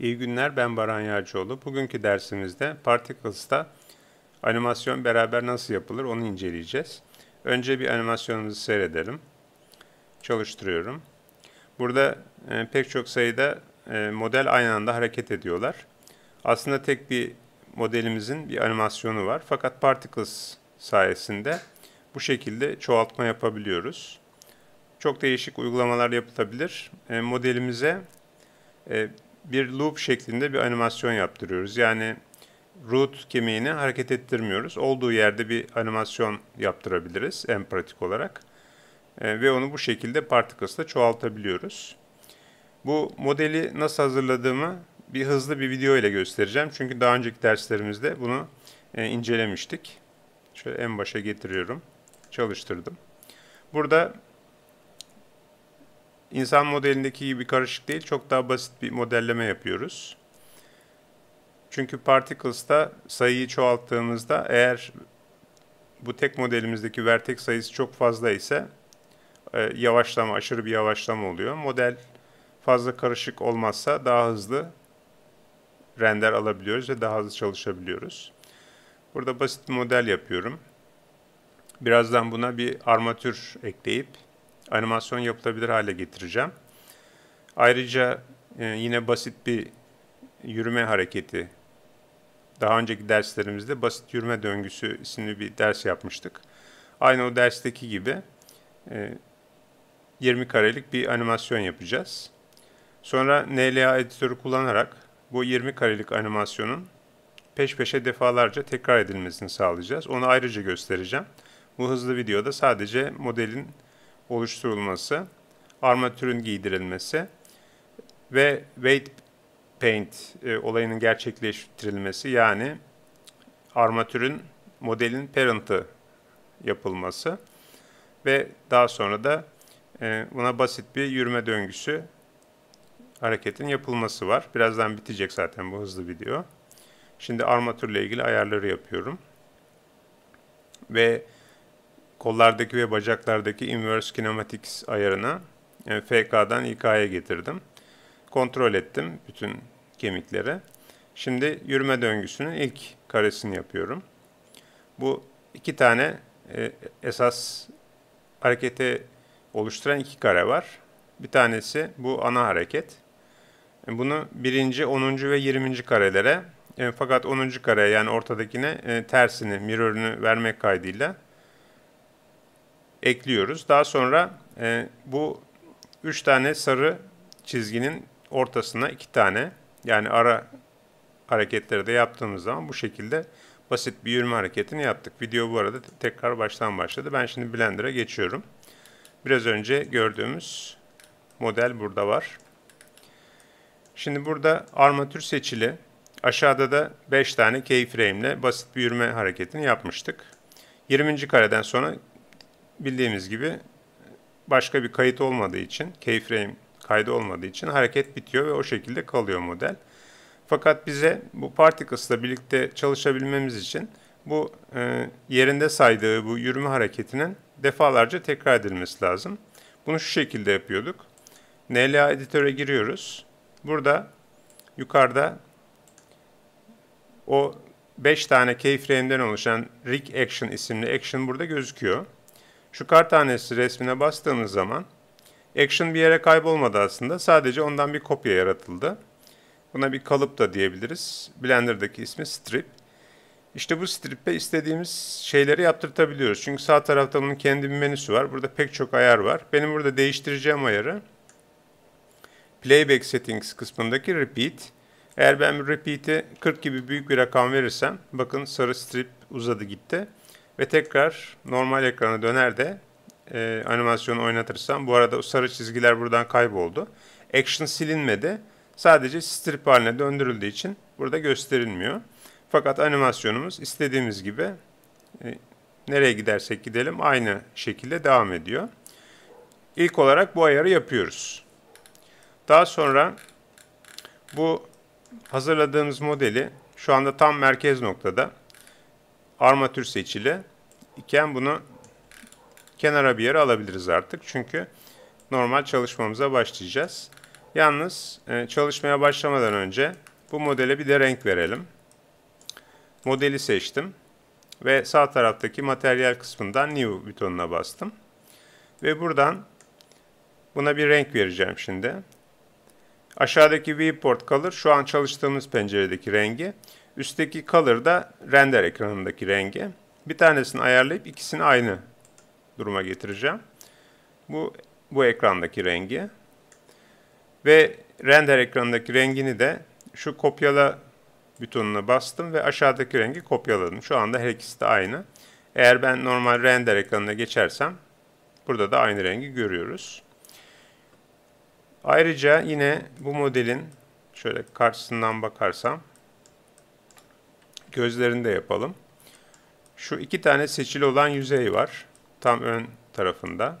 İyi günler, ben Baran Yağcıoğlu. Bugünkü dersimizde Particles'ta animasyon beraber nasıl yapılır onu inceleyeceğiz. Önce bir animasyonumuzu seyredelim. Çalıştırıyorum. Burada e, pek çok sayıda e, model aynı anda hareket ediyorlar. Aslında tek bir modelimizin bir animasyonu var. Fakat Particles sayesinde bu şekilde çoğaltma yapabiliyoruz. Çok değişik uygulamalar yapılabilir. E, modelimize e, bir loop şeklinde bir animasyon yaptırıyoruz. Yani root kemiğini hareket ettirmiyoruz. Olduğu yerde bir animasyon yaptırabiliriz en pratik olarak. E, ve onu bu şekilde Particles'ta çoğaltabiliyoruz. Bu modeli nasıl hazırladığımı bir hızlı bir video ile göstereceğim. Çünkü daha önceki derslerimizde bunu e, incelemiştik. Şöyle en başa getiriyorum. Çalıştırdım. Burada İnsan modelindeki gibi karışık değil, çok daha basit bir modelleme yapıyoruz. Çünkü Particles'ta sayıyı çoğalttığımızda eğer bu tek modelimizdeki vertex sayısı çok fazla ise e, yavaşlama, aşırı bir yavaşlama oluyor. Model fazla karışık olmazsa daha hızlı render alabiliyoruz ve daha hızlı çalışabiliyoruz. Burada basit bir model yapıyorum. Birazdan buna bir armatür ekleyip animasyon yapılabilir hale getireceğim. Ayrıca e, yine basit bir yürüme hareketi. Daha önceki derslerimizde basit yürüme döngüsü isimli bir ders yapmıştık. Aynı o dersteki gibi e, 20 karelik bir animasyon yapacağız. Sonra NLA editörü kullanarak bu 20 karelik animasyonun peş peşe defalarca tekrar edilmesini sağlayacağız. Onu ayrıca göstereceğim. Bu hızlı videoda sadece modelin oluşturulması, armatürün giydirilmesi ve weight paint e, olayının gerçekleştirilmesi yani armatürün modelin parent'ı yapılması ve daha sonra da e, buna basit bir yürüme döngüsü hareketin yapılması var. Birazdan bitecek zaten bu hızlı video. Şimdi armatürle ilgili ayarları yapıyorum. Ve kollardaki ve bacaklardaki inverse kinematics ayarına yani e, FK'dan İK'ya getirdim. Kontrol ettim bütün kemikleri. Şimdi yürüme döngüsünün ilk karesini yapıyorum. Bu iki tane e, esas harekete oluşturan iki kare var. Bir tanesi bu ana hareket. E, bunu birinci, onuncu ve yirminci karelere fakat onuncu kareye yani ortadakine tersini, mirror'ünü vermek kaydıyla ekliyoruz. Daha sonra e, bu üç tane sarı çizginin ortasına iki tane yani ara hareketleri de yaptığımız zaman bu şekilde basit bir yürüme hareketini yaptık. Video bu arada tekrar baştan başladı. Ben şimdi Blender'a geçiyorum. Biraz önce gördüğümüz model burada var. Şimdi burada armatür seçili. Aşağıda da 5 tane keyframe ile basit bir yürüme hareketini yapmıştık. 20. kareden sonra bildiğimiz gibi başka bir kayıt olmadığı için, keyframe kaydı olmadığı için hareket bitiyor ve o şekilde kalıyor model. Fakat bize bu Particles'la birlikte çalışabilmemiz için bu e, yerinde saydığı bu yürüme hareketinin defalarca tekrar edilmesi lazım. Bunu şu şekilde yapıyorduk. NLA editöre giriyoruz. Burada yukarıda o 5 tane keyframe'den oluşan rig action isimli action burada gözüküyor. Şu kar tanesi resmine bastığımız zaman action bir yere kaybolmadı aslında. Sadece ondan bir kopya yaratıldı. Buna bir kalıp da diyebiliriz. Blender'daki ismi strip. İşte bu strip'e istediğimiz şeyleri yaptırtabiliyoruz. Çünkü sağ tarafta bunun kendi bir menüsü var. Burada pek çok ayar var. Benim burada değiştireceğim ayarı Playback Settings kısmındaki Repeat. Eğer ben Repeat'e 40 gibi büyük bir rakam verirsem, bakın sarı strip uzadı gitti ve tekrar normal ekrana döner de e, animasyonu oynatırsam bu arada sarı çizgiler buradan kayboldu. Action silinmedi. Sadece strip haline döndürüldüğü için burada gösterilmiyor. Fakat animasyonumuz istediğimiz gibi e, nereye gidersek gidelim aynı şekilde devam ediyor. İlk olarak bu ayarı yapıyoruz. Daha sonra bu hazırladığımız modeli şu anda tam merkez noktada armatür seçili iken bunu kenara bir yere alabiliriz artık. Çünkü normal çalışmamıza başlayacağız. Yalnız e, çalışmaya başlamadan önce bu modele bir de renk verelim. Modeli seçtim ve sağ taraftaki materyal kısmından New butonuna bastım. Ve buradan buna bir renk vereceğim şimdi. Aşağıdaki viewport color şu an çalıştığımız penceredeki rengi. Üstteki color da render ekranındaki rengi. Bir tanesini ayarlayıp ikisini aynı duruma getireceğim. Bu bu ekrandaki rengi. Ve render ekranındaki rengini de şu kopyala butonuna bastım ve aşağıdaki rengi kopyaladım. Şu anda her ikisi de aynı. Eğer ben normal render ekranına geçersem burada da aynı rengi görüyoruz. Ayrıca yine bu modelin şöyle karşısından bakarsam gözlerini de yapalım. Şu iki tane seçili olan yüzey var. Tam ön tarafında.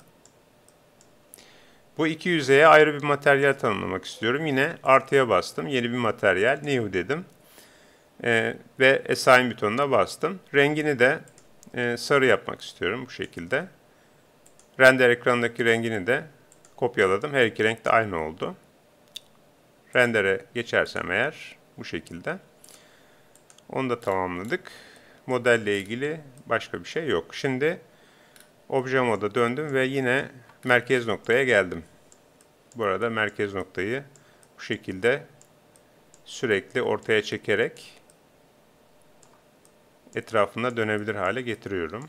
Bu iki yüzeye ayrı bir materyal tanımlamak istiyorum. Yine artıya bastım. Yeni bir materyal. New dedim. Ee, ve Assign butonuna bastım. Rengini de e, sarı yapmak istiyorum bu şekilde. Render ekranındaki rengini de kopyaladım. Her iki renk de aynı oldu. Render'e geçersem eğer bu şekilde. Onu da tamamladık. Modelle ilgili başka bir şey yok. Şimdi obje moda döndüm ve yine merkez noktaya geldim. Bu arada merkez noktayı bu şekilde sürekli ortaya çekerek etrafında dönebilir hale getiriyorum.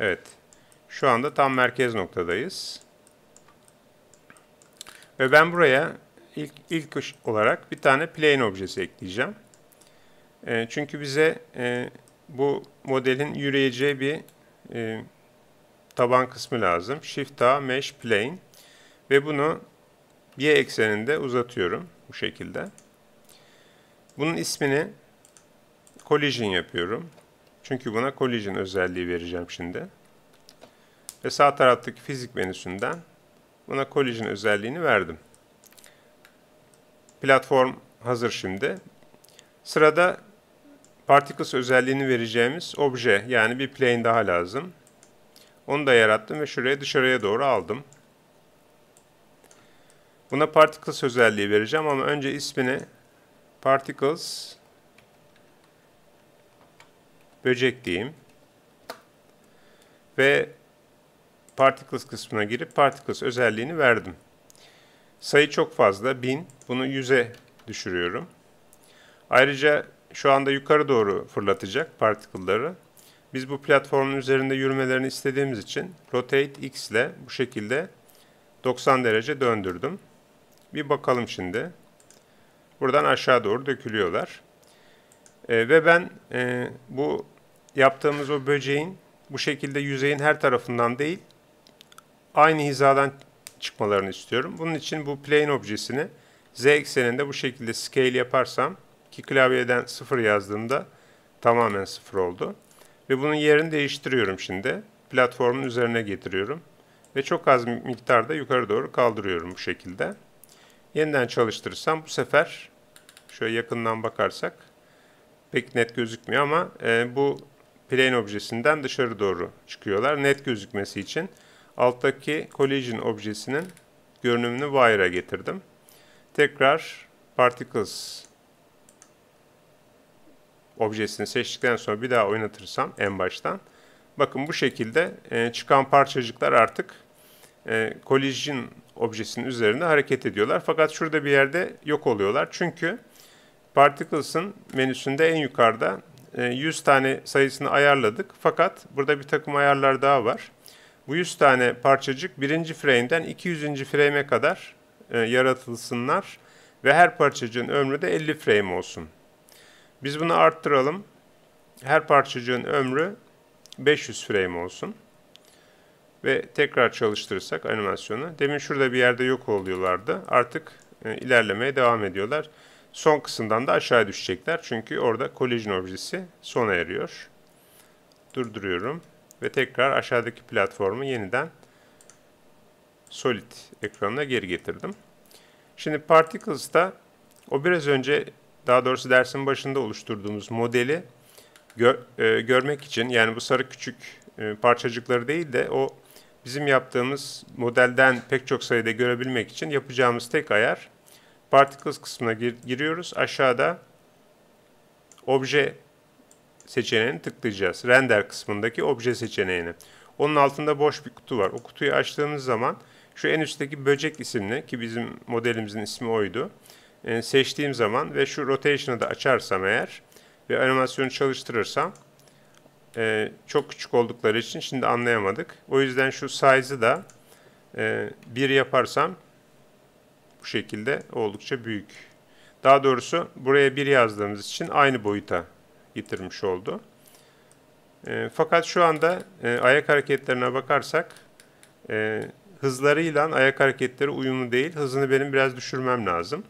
Evet. Şu anda tam merkez noktadayız. Ve ben buraya ilk, ilk olarak bir tane plane objesi ekleyeceğim. E, çünkü bize e, bu modelin yürüyeceği bir e, taban kısmı lazım. Shift A Mesh Plane ve bunu y ekseninde uzatıyorum bu şekilde. Bunun ismini collision yapıyorum. Çünkü buna collision özelliği vereceğim şimdi. Ve sağ taraftaki fizik menüsünden buna collision özelliğini verdim. Platform hazır şimdi. Sırada particles özelliğini vereceğimiz obje yani bir plane daha lazım. Onu da yarattım ve şuraya dışarıya doğru aldım. Buna particles özelliği vereceğim ama önce ismini particles böcek diyeyim. Ve particles kısmına girip particles özelliğini verdim. Sayı çok fazla 1000. Bunu 100'e düşürüyorum. Ayrıca şu anda yukarı doğru fırlatacak particle'ları. Biz bu platformun üzerinde yürümelerini istediğimiz için Rotate X ile bu şekilde 90 derece döndürdüm. Bir bakalım şimdi. Buradan aşağı doğru dökülüyorlar. E, ve ben e, bu yaptığımız o böceğin bu şekilde yüzeyin her tarafından değil, aynı hizadan çıkmalarını istiyorum. Bunun için bu plane objesini z ekseninde bu şekilde scale yaparsam ki klavyeden 0 yazdığımda tamamen 0 oldu. Ve bunun yerini değiştiriyorum şimdi. Platformun üzerine getiriyorum. Ve çok az miktarda yukarı doğru kaldırıyorum bu şekilde. Yeniden çalıştırırsam bu sefer şöyle yakından bakarsak pek net gözükmüyor ama e, bu plane objesinden dışarı doğru çıkıyorlar. Net gözükmesi için alttaki collision objesinin görünümünü wire'a getirdim. Tekrar particles objesini seçtikten sonra bir daha oynatırsam en baştan bakın bu şekilde e, çıkan parçacıklar artık e, collision objesinin üzerinde hareket ediyorlar. Fakat şurada bir yerde yok oluyorlar. Çünkü Particles'ın menüsünde en yukarıda e, 100 tane sayısını ayarladık. Fakat burada bir takım ayarlar daha var. Bu 100 tane parçacık birinci frame'den 200. frame'e kadar e, yaratılsınlar ve her parçacığın ömrü de 50 frame olsun. Biz bunu arttıralım. Her parçacığın ömrü 500 frame olsun. Ve tekrar çalıştırırsak animasyonu. Demin şurada bir yerde yok oluyorlardı. Artık e, ilerlemeye devam ediyorlar. Son kısımdan da aşağı düşecekler. Çünkü orada collision objesi sona eriyor. Durduruyorum. Ve tekrar aşağıdaki platformu yeniden solid ekranına geri getirdim. Şimdi Particles'ta o biraz önce daha doğrusu dersin başında oluşturduğumuz modeli gör, e, görmek için yani bu sarı küçük e, parçacıkları değil de o bizim yaptığımız modelden pek çok sayıda görebilmek için yapacağımız tek ayar Particles kısmına gir giriyoruz. Aşağıda obje seçeneğini tıklayacağız. Render kısmındaki obje seçeneğini. Onun altında boş bir kutu var. O kutuyu açtığımız zaman şu en üstteki böcek isimli ki bizim modelimizin ismi oydu. E, seçtiğim zaman ve şu rotation'ı da açarsam eğer ve animasyonu çalıştırırsam e, çok küçük oldukları için şimdi anlayamadık. O yüzden şu size'ı da e, 1 yaparsam bu şekilde oldukça büyük. Daha doğrusu buraya 1 yazdığımız için aynı boyuta getirmiş oldu. E, fakat şu anda e, ayak hareketlerine bakarsak e, hızlarıyla ayak hareketleri uyumlu değil. Hızını benim biraz düşürmem lazım.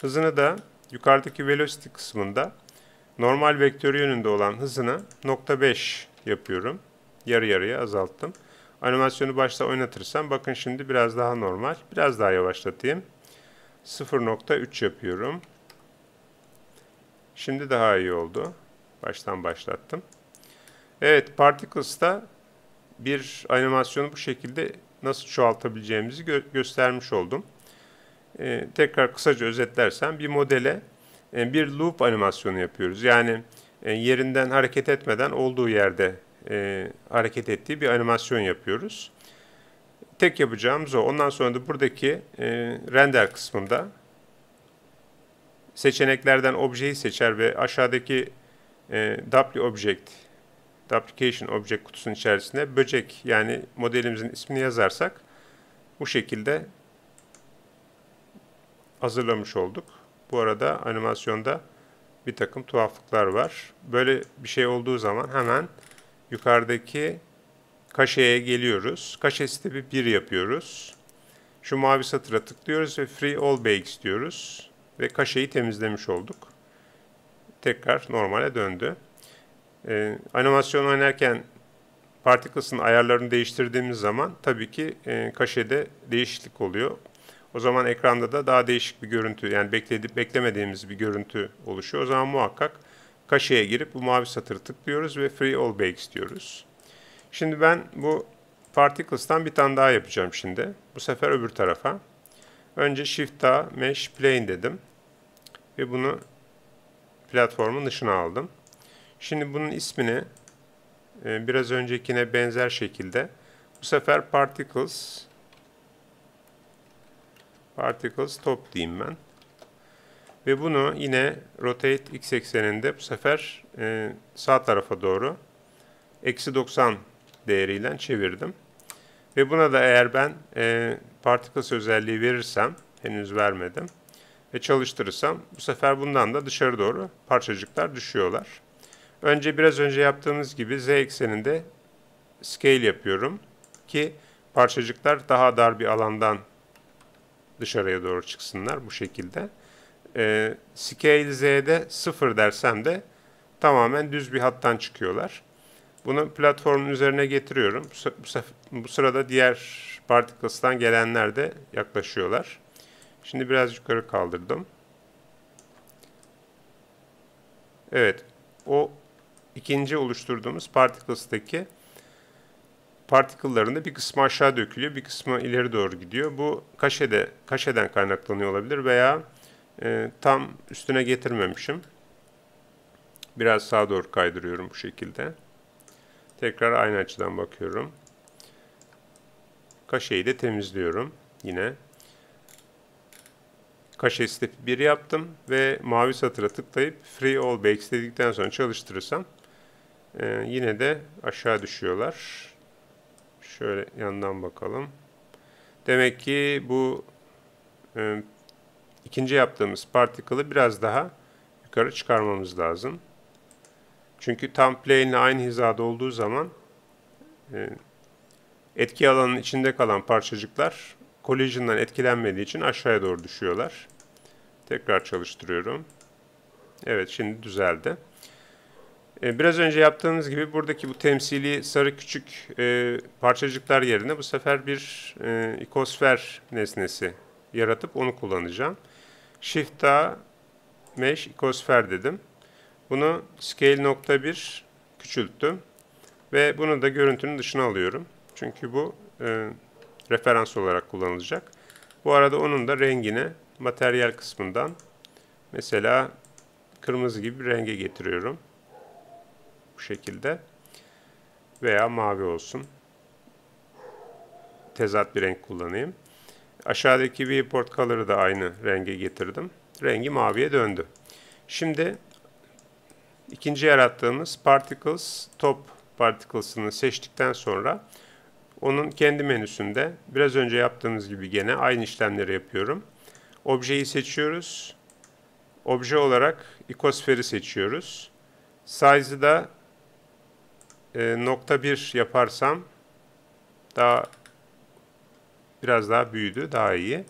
Hızını da yukarıdaki velocity kısmında normal vektör yönünde olan hızını nokta 5 yapıyorum. Yarı yarıya azalttım. Animasyonu başta oynatırsam bakın şimdi biraz daha normal. Biraz daha yavaşlatayım. 0.3 yapıyorum. Şimdi daha iyi oldu. Baştan başlattım. Evet, Particles'ta bir animasyonu bu şekilde nasıl çoğaltabileceğimizi gö göstermiş oldum. Ee, tekrar kısaca özetlersem bir modele e, bir loop animasyonu yapıyoruz. Yani e, yerinden hareket etmeden olduğu yerde e, hareket ettiği bir animasyon yapıyoruz. Tek yapacağımız o. Ondan sonra da buradaki e, render kısmında seçeneklerden objeyi seçer ve aşağıdaki e, W object, application object kutusunun içerisinde böcek yani modelimizin ismini yazarsak bu şekilde hazırlamış olduk. Bu arada animasyonda bir takım tuhaflıklar var. Böyle bir şey olduğu zaman hemen yukarıdaki kaşeye geliyoruz. Kaşe stepi 1 yapıyoruz. Şu mavi satıra tıklıyoruz ve Free All Bakes diyoruz. Ve kaşeyi temizlemiş olduk. Tekrar normale döndü. Ee, animasyon oynarken Particles'ın ayarlarını değiştirdiğimiz zaman tabii ki e, kaşede değişiklik oluyor. O zaman ekranda da daha değişik bir görüntü yani bekledi, beklemediğimiz bir görüntü oluşuyor. O zaman muhakkak kaşeye girip bu mavi satırı tıklıyoruz ve Free All Bakes diyoruz. Şimdi ben bu Particles'tan bir tane daha yapacağım şimdi. Bu sefer öbür tarafa. Önce Shift A Mesh Plane dedim. Ve bunu platformun dışına aldım. Şimdi bunun ismini e, biraz öncekine benzer şekilde bu sefer Particles Particles Top diyeyim ben. Ve bunu yine Rotate X ekseninde bu sefer e, sağ tarafa doğru eksi 90 değeriyle çevirdim. Ve buna da eğer ben e, Particles özelliği verirsem, henüz vermedim, ve çalıştırırsam bu sefer bundan da dışarı doğru parçacıklar düşüyorlar. Önce biraz önce yaptığımız gibi Z ekseninde scale yapıyorum ki parçacıklar daha dar bir alandan dışarıya doğru çıksınlar bu şekilde. E, scale Z'de 0 dersem de tamamen düz bir hattan çıkıyorlar. Bunu platformun üzerine getiriyorum. Bu, bu sırada diğer particles'tan gelenler de yaklaşıyorlar. Şimdi biraz yukarı kaldırdım. Evet, o ikinci oluşturduğumuz particles'taki particle'ların da bir kısmı aşağı dökülüyor, bir kısmı ileri doğru gidiyor. Bu kaşede, kaşeden kaynaklanıyor olabilir veya e, tam üstüne getirmemişim. Biraz sağa doğru kaydırıyorum bu şekilde. Tekrar aynı açıdan bakıyorum. Kaşeyi de temizliyorum yine. Kaşe step 1 yaptım ve mavi satıra tıklayıp Free All Bakes dedikten sonra çalıştırırsam e, yine de aşağı düşüyorlar. Şöyle yandan bakalım. Demek ki bu e, ikinci yaptığımız particle'ı biraz daha yukarı çıkarmamız lazım. Çünkü tam plane ile aynı hizada olduğu zaman e, etki alanının içinde kalan parçacıklar collision'dan etkilenmediği için aşağıya doğru düşüyorlar. Tekrar çalıştırıyorum. Evet şimdi düzeldi. E, biraz önce yaptığımız gibi buradaki bu temsili sarı küçük e, parçacıklar yerine bu sefer bir e, ikosfer nesnesi yaratıp onu kullanacağım. Shift A Mesh ikosfer dedim. Bunu scale nokta bir küçülttüm. Ve bunu da görüntünün dışına alıyorum. Çünkü bu e, referans olarak kullanılacak. Bu arada onun da rengini materyal kısmından mesela kırmızı gibi bir renge getiriyorum. Bu şekilde. Veya mavi olsun. Tezat bir renk kullanayım. Aşağıdaki viewport color'ı da aynı renge getirdim. Rengi maviye döndü. Şimdi ikinci yarattığımız particles top particles'ını seçtikten sonra onun kendi menüsünde biraz önce yaptığımız gibi gene aynı işlemleri yapıyorum. Objeyi seçiyoruz. Obje olarak ikosferi seçiyoruz. Size'ı da e, nokta bir yaparsam daha biraz daha büyüdü, daha iyi.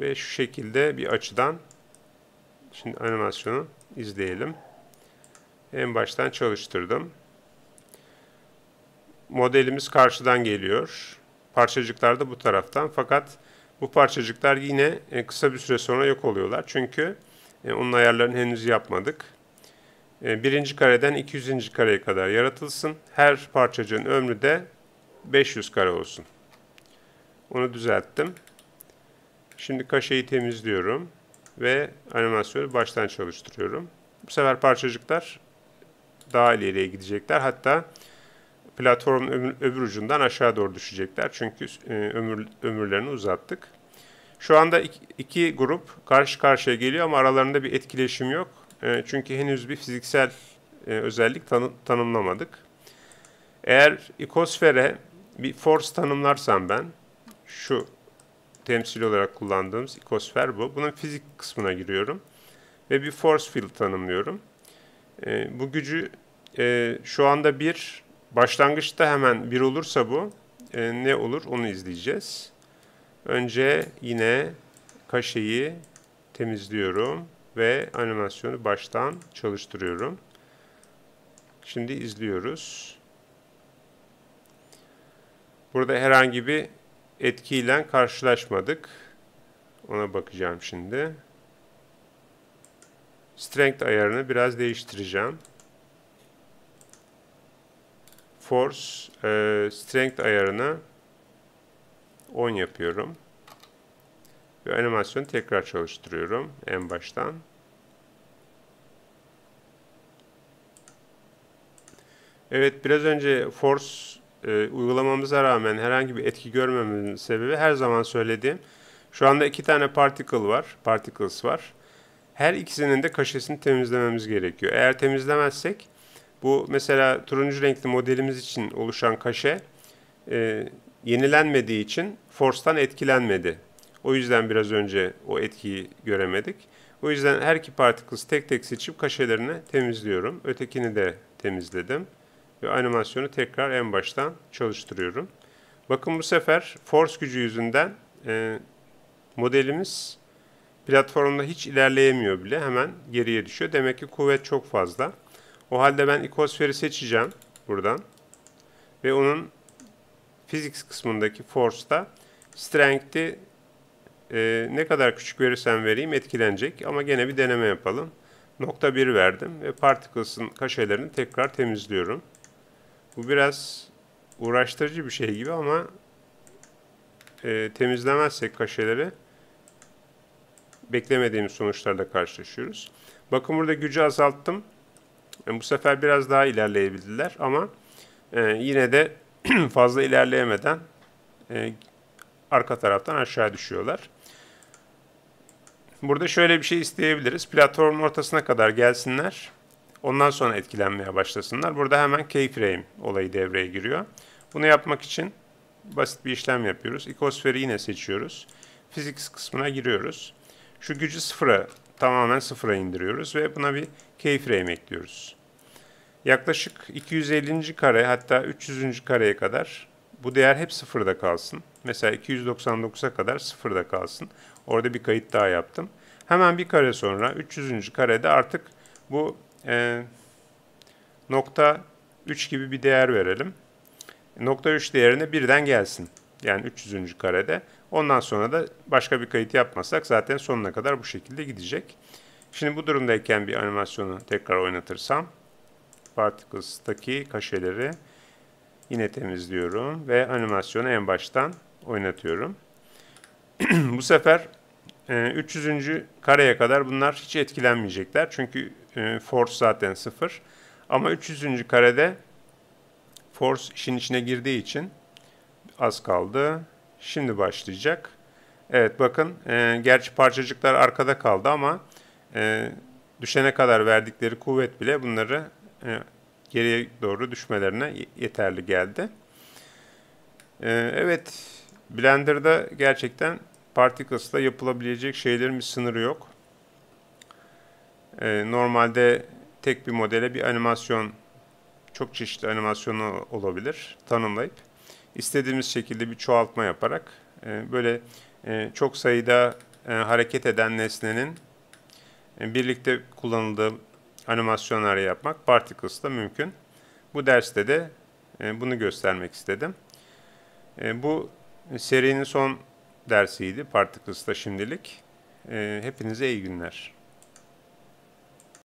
Ve şu şekilde bir açıdan şimdi animasyonu izleyelim. En baştan çalıştırdım. Modelimiz karşıdan geliyor. Parçacıklar da bu taraftan. Fakat bu parçacıklar yine e, kısa bir süre sonra yok oluyorlar. Çünkü e, onun ayarlarını henüz yapmadık. E, birinci kareden 200. kareye kadar yaratılsın. Her parçacığın ömrü de 500 kare olsun. Onu düzelttim. Şimdi kaşeyi temizliyorum ve animasyonu baştan çalıştırıyorum. Bu sefer parçacıklar daha ileriye gidecekler. Hatta platformun öbür, ucundan aşağı doğru düşecekler. Çünkü e, ömür, ömürlerini uzattık. Şu anda iki, grup karşı karşıya geliyor ama aralarında bir etkileşim yok. E, çünkü henüz bir fiziksel e, özellik tanı, tanımlamadık. Eğer ikosfere bir force tanımlarsam ben, şu temsil olarak kullandığımız ikosfer bu. Bunun fizik kısmına giriyorum ve bir force field tanımlıyorum. Bu gücü şu anda bir başlangıçta hemen bir olursa bu e, ne olur onu izleyeceğiz. Önce yine kaşeyi temizliyorum ve animasyonu baştan çalıştırıyorum. Şimdi izliyoruz. Burada herhangi bir etkiyle karşılaşmadık. Ona bakacağım şimdi. Strength ayarını biraz değiştireceğim. Force e, Strength ayarını 10 yapıyorum. Ve animasyonu tekrar çalıştırıyorum en baştan. Evet biraz önce Force e, uygulamamıza rağmen herhangi bir etki görmememizin sebebi her zaman söylediğim şu anda iki tane particle var, particles var. Her ikisinin de kaşesini temizlememiz gerekiyor. Eğer temizlemezsek bu mesela turuncu renkli modelimiz için oluşan kaşe e, yenilenmediği için Force'tan etkilenmedi. O yüzden biraz önce o etkiyi göremedik. O yüzden her iki particles tek tek seçip kaşelerini temizliyorum. Ötekini de temizledim. Ve animasyonu tekrar en baştan çalıştırıyorum. Bakın bu sefer force gücü yüzünden e, modelimiz platformda hiç ilerleyemiyor bile. Hemen geriye düşüyor. Demek ki kuvvet çok fazla. O halde ben ikosferi seçeceğim buradan. Ve onun physics kısmındaki force'da strength'i e, ne kadar küçük verirsem vereyim etkilenecek. Ama gene bir deneme yapalım. Nokta 1 verdim ve particles'ın kaşelerini tekrar temizliyorum. Bu biraz uğraştırıcı bir şey gibi ama e, temizlemezsek kaşeleri beklemediğimiz sonuçlarla karşılaşıyoruz. Bakın burada gücü azalttım. Yani bu sefer biraz daha ilerleyebildiler ama e, yine de fazla ilerleyemeden e, arka taraftan aşağı düşüyorlar. Burada şöyle bir şey isteyebiliriz. Platformun ortasına kadar gelsinler. Ondan sonra etkilenmeye başlasınlar. Burada hemen keyframe olayı devreye giriyor. Bunu yapmak için basit bir işlem yapıyoruz. İkosferi yine seçiyoruz. Physics kısmına giriyoruz. Şu gücü sıfıra, tamamen sıfıra indiriyoruz ve buna bir keyframe ekliyoruz. Yaklaşık 250. kare hatta 300. kareye kadar bu değer hep sıfırda kalsın. Mesela 299'a kadar sıfırda kalsın. Orada bir kayıt daha yaptım. Hemen bir kare sonra 300. karede artık bu e, nokta 3 gibi bir değer verelim. Nokta 3 değerine birden gelsin. Yani 300. karede. Ondan sonra da başka bir kayıt yapmazsak zaten sonuna kadar bu şekilde gidecek. Şimdi bu durumdayken bir animasyonu tekrar oynatırsam Particles'taki kaşeleri Yine temizliyorum ve animasyonu en baştan oynatıyorum. Bu sefer e, 300. kareye kadar bunlar hiç etkilenmeyecekler. Çünkü e, force zaten sıfır. Ama 300. karede force işin içine girdiği için az kaldı. Şimdi başlayacak. Evet bakın e, gerçi parçacıklar arkada kaldı ama e, düşene kadar verdikleri kuvvet bile bunları e, geriye doğru düşmelerine yeterli geldi. E, evet Blender'da gerçekten Particles'la yapılabilecek şeylerin bir sınırı yok. E, normalde tek bir modele bir animasyon, çok çeşitli animasyonu olabilir tanımlayıp istediğimiz şekilde bir çoğaltma yaparak e, böyle e, çok sayıda e, hareket eden nesnenin birlikte kullanıldığı animasyonları yapmak Particles'ta mümkün. Bu derste de bunu göstermek istedim. Bu serinin son dersiydi Particles'ta şimdilik. Hepinize iyi günler.